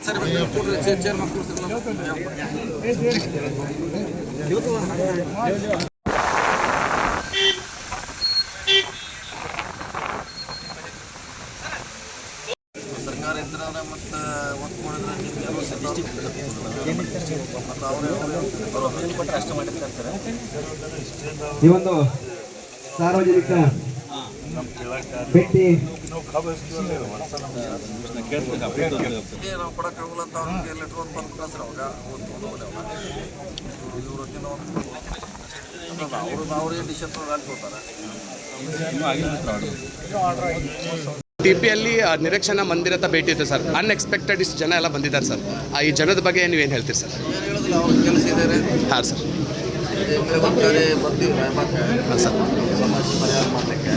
ಸರಿ ಸರ್ಕಾರ ಮತ್ತೆ ಒತ್ತು ಮತ್ತು ಸಾರ್ವಜನಿಕ ಭೇಟಿ ನಾವು ಕೊಡೋಕ್ಕಾಗಲ್ಲ ಅಂತ ಅವ್ರ ಲೆಟ್ರ್ ಒಂದು ಬಂದು ಕಳ್ಸ್ರಿ ಅವಾಗ. ಇವರು ಅವರು ಅವರೇ ಡಿಶ್ ಹಾಕ್ಕೊಡ್ತಾರೆ ಟಿ ಪಿಯಲ್ಲಿ ನಿರೀಕ್ಷಣಾ ಮಂದಿರದ ಭೇಟಿ ಇತ್ತು ಸರ್. ಅನ್ಎಕ್ಸ್ಪೆಕ್ಟೆಡ್ ಇಷ್ಟು ಜನ ಎಲ್ಲ ಬಂದಿದ್ದಾರೆ ಸರ್. ಆ ಈ ಜನದ ಬಗ್ಗೆ ನೀವೇನು ಹೇಳ್ತೀರಿ ಸರ್? ಏನು ಹೇಳೋದಿಲ್ಲ ಅವ್ರ ಕೆಲಸ ಇದೆ ಹಾಂ ಸರ್. ಒಂದು ಸಾರಿ ಬರ್ತೀವಿ ಸರ್. ಸಮಸ್ಯೆ ಪರಿಹಾರ ಮಾಡಲಿಕ್ಕೆ.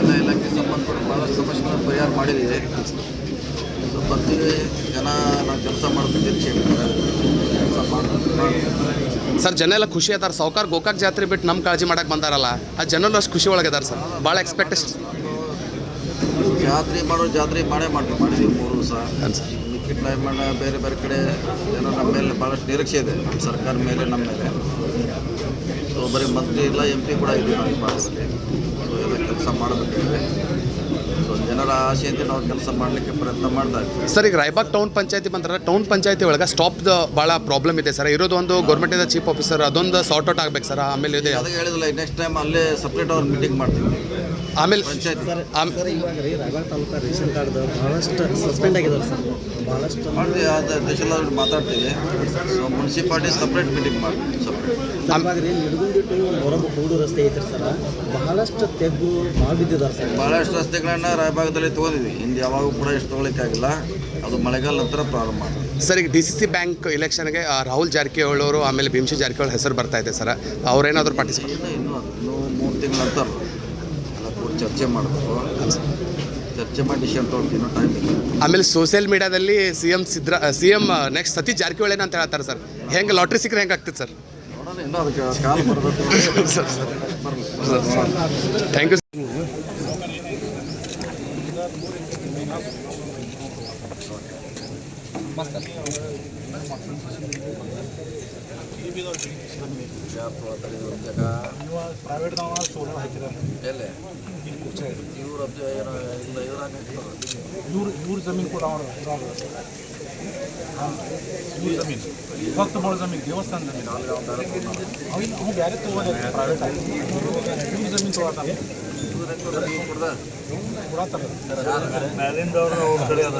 ಎಲ್ಲ ಇಲಾಖೆ ಸಂಬಂಧಪಟ್ಟ ಭಾಳಷ್ಟು ಸಮಸ್ಯೆಗಳನ್ನು ಪರಿಹಾರ ಮಾಡಿದ್ದೀವಿ. ಸೊ ಬರ್ತೀವಿ. ಜನ ನಾವು ಕೆಲಸ ಮಾಡ್ತೀವಿ ಸರ್ ಜನ ಎಲ್ಲ ಖುಷಿ ಅದಾರ. ಸಾವುಕಾರ ಗೋಕಾಕ್ ಜಾತ್ರೆ ಬಿಟ್ಟು ನಮ್ಮ ಕಾಳಜಿ ಮಾಡಕ್ಕೆ ಬಂದಾರಲ್ಲ. ಆ ಜನರು ಅಷ್ಟು ಖುಷಿ ಒಳಗದಾರ ಸರ್. ಭಾಳ ಎಕ್ಸ್ಪೆಕ್ಟೇಷನ್ ಜಾತ್ರೆ ಮಾಡೋ ಜಾತ್ರೆ ಮಾಡೇ ಮಾಡ್ತೀವಿ. ಮಾಡಿದ್ದೀವಿ ಮೂರು ದಿವಸ. ಸರ್ ಮಿಕ್ಕಿ ಬೇರೆ ಬೇರೆ ಕಡೆ ಏನೋ ನಮ್ಮ ಮೇಲೆ ಭಾಳಷ್ಟು ನಿರೀಕ್ಷೆ ಇದೆ. ನಮ್ಮ ಸರ್ಕಾರ ಮೇಲೆ, ನಮ್ಮ ಮೇಲೆ. ಸೊ ಬರೀ ಮಂತ್ರಿ ಇಲ್ಲ ಎಂ ಪಿ ಕೂಡ ಇದೆ ನಮ್ಮ ಭಾಗದಲ್ಲಿ. ಸೊ ಎಲ್ಲ ಕೆಲಸ ಮಾಡಬೇಕಿದೆ. ಜನರ ಆಶೆಯಂತೆ ನಾವು ಕೆಲಸ ಮಾಡಲಿಕ್ಕೆ ಪ್ರಯತ್ನ ಮಾಡ್ತಾ ಇದ್ದೀವಿ. ಸರ್ ಈಗ ರಾಯಬಾಗ್ ಟೌನ್ ಪಂಚಾಯತಿ ಬಂದ್ರೆ ಟೌನ್ ಪಂಚಾಯತಿ ಒಳಗೆ ಸ್ಟಾಪ್ದು ಭಾಳ ಪ್ರಾಬ್ಲಮ್ ಇದೆ ಸರ್. ಇರೋದು ಒಂದು ಗೌರ್ಮೆಂಟಿಂದ ಚೀಫ್ ಆಫೀಸರ್ ಅದೊಂದು ಸಾರ್ಟ್ ಔಟ್ ಆಗ್ಬೇಕು ಸರ್. ಆಮೇಲೆ ಇದೆ ಅದಕ್ಕೆ ಹೇಳಿದಿಲ್ಲ ನೆಕ್ಸ್ಟ್ ಟೈಮ್ ಅಲ್ಲೇ ಸಪ್ರೇಟ್ ಅವ್ರ ಮೀಟಿಂಗ್ ಮಾಡ್ತೀವಿ ಆಮೇಲೆ ಪಂಚಾಯತ್. ರಾಯಬಾಗ್ ತಾಲೂಕು ರೇಷನ್ ಕಾರ್ಡ್ ಭಾಳಷ್ಟು ಸಸ್ಪೆಂಡ್ ಆಗಿದೆ ಸರ್. ಭಾಳಷ್ಟು ಮಾಡ್ತೀವಿ ಅದು ದೇಶದಲ್ಲಿ ಮಾತಾಡ್ತೀವಿ. ಸೊ ಮುನ್ಸಿಪಾಲ್ಟಿ ಸಪ್ರೇಟ್ ಮೀಟಿಂಗ್ ಮಾಡ್ತೀವಿ ಸಪ್ರೇಟ್ ರೀ ನಿಡಗುಂದಿ ಟು ಮೊರಬ ಕೂಡು ರಸ್ತೆ ಐತ್ರಿ ಸರ್. ಬಹಳಷ್ಟು ತೆಗ್ಗು ಭಾಳ ಬಿದ್ದಿದ್ದಾರೆ ಸರ್. ಭಾಳಷ್ಟು ರಸ್ತೆಗಳನ್ನ ರಾಯಭಾಗದಲ್ಲಿ ತೊಗೊಂಡಿದ್ವಿ ಹಿಂದೆ ಯಾವಾಗೂ ಕೂಡ ಎಷ್ಟು ಆಗಿಲ್ಲ ಅದು ಮಳೆಗಾಲ ನಂತರ ಪ್ರಾರಂಭ ಸರಿ ಈಗ ಡಿ ಸಿ ಸಿ ಬ್ಯಾಂಕ್ ಇಲೆಕ್ಷನ್ಗೆ ರಾಹುಲ್ ಜಾರಕಿಹೊಳಿ ಅವರು ಆಮೇಲೆ ಭೀಮಶಿ ಜಾರಕಿಹೊಳಿ ಹೆಸರು ಬರ್ತಾ ಇದೆ ಸರ್. ಅವ್ರೇನಾದರೂ ಪಾರ್ಟಿಸಿಪೇಟ್ ಇನ್ನು ಮೂರು ತಿಂಗಳ ನಂತರ. ಎಲ್ಲ ಕೂಡ ಚರ್ಚೆ ಮಾಡಬೇಕು. ಚರ್ಚೆ ಮಾಡಿ ಡಿಸಿಷನ್ ತೊಗೊಳ್ತೀವಿ ಇನ್ನೂ ಟೈಮ್ ಇಲ್ಲ. ಆಮೇಲೆ ಸೋಷಿಯಲ್ ಮೀಡಿಯಾದಲ್ಲಿ C M Siddara C M next Satish Jarkiholi ಅಂತ ಹೇಳ್ತಾರೆ ಸರ್. ಹೆಂಗೆ ಲಾಟ್ರಿ ಸಿಕ್ಕರೆ ಹೆಂಗೆ ಆಗ್ತದೆ ಸರ್? ನೋಡೋಣ ಇನ್ನೂ ಅದಕ್ಕೆ ಕಾಲ ಬರಬೇಕು ಸರ್ ಸರ್. ಬರಲಿ ಥ್ಯಾಂಕ್ ಯು ಎಲ್ಲಿ ಇವ್ರು ಅಬ್ಜ ಏನೋ ಇಲ್ಲ ಇವ್ರಾಗ ಇವ್ರ ಇವ್ರ ಜಮೀನು ಕೂಡ ಅವ್ರ ಇವ್ರ ಜಮೀನು ಭಕ್ತ ಬೋಳ ಜಮೀನು ದೇವಸ್ಥಾನ ಜಮೀನು ಅವ್ನು ಅವ್ನು ಬೇರೆ ತಗೋದಿಲ್ಲ ಪ್ರೈವೇಟ್ ಇವ್ರ ಜಮೀನು ತಗೋತಾನೆ ಕೊಡತ್ತಾರ ಮ್ಯಾಲಿಂದ ಅವರು ಅವ್ರ ಕಡೆ ಅದ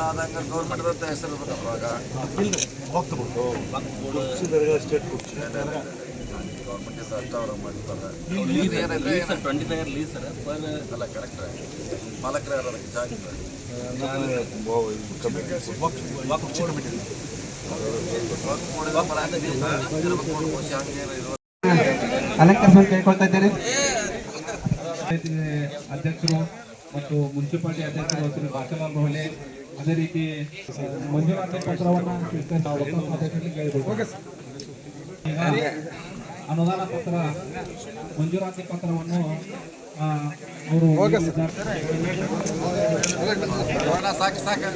ಆದಂಗೆ ಗೌರ್ಮೆಂಟ್ ಮಾಡಿರ್ತಾರೆ twenty five lease sir per ಅಲ್ಲ ಕರೆಕ್ಟ್ ಮಾಲಕರೇ ಅದಕ್ಕೆ ಜಾಗ ಅಲಂಕರಿಸಲು ಕೇಳ್ಕೊಳ್ತಾ ಇದ್ದಾರೆ ಅಧ್ಯಕ್ಷರು ಮತ್ತು ಮುನ್ಸಿಪಾಲಿಟಿ ಅಧ್ಯಕ್ಷರು ಶ್ರೀ ಬಾಚಲಾಲ್ ರೋಹಲೆ ಅದೇ ರೀತಿ ಮಂಜುನಾಥ ಪತ್ರವನ್ನು. ಅನುದಾನ ಪತ್ರ ಮಂಜೂರಾತಿ ಪತ್ರವನ್ನು ಆ, ಅವರು ಸಾಕು ಸಾಕು.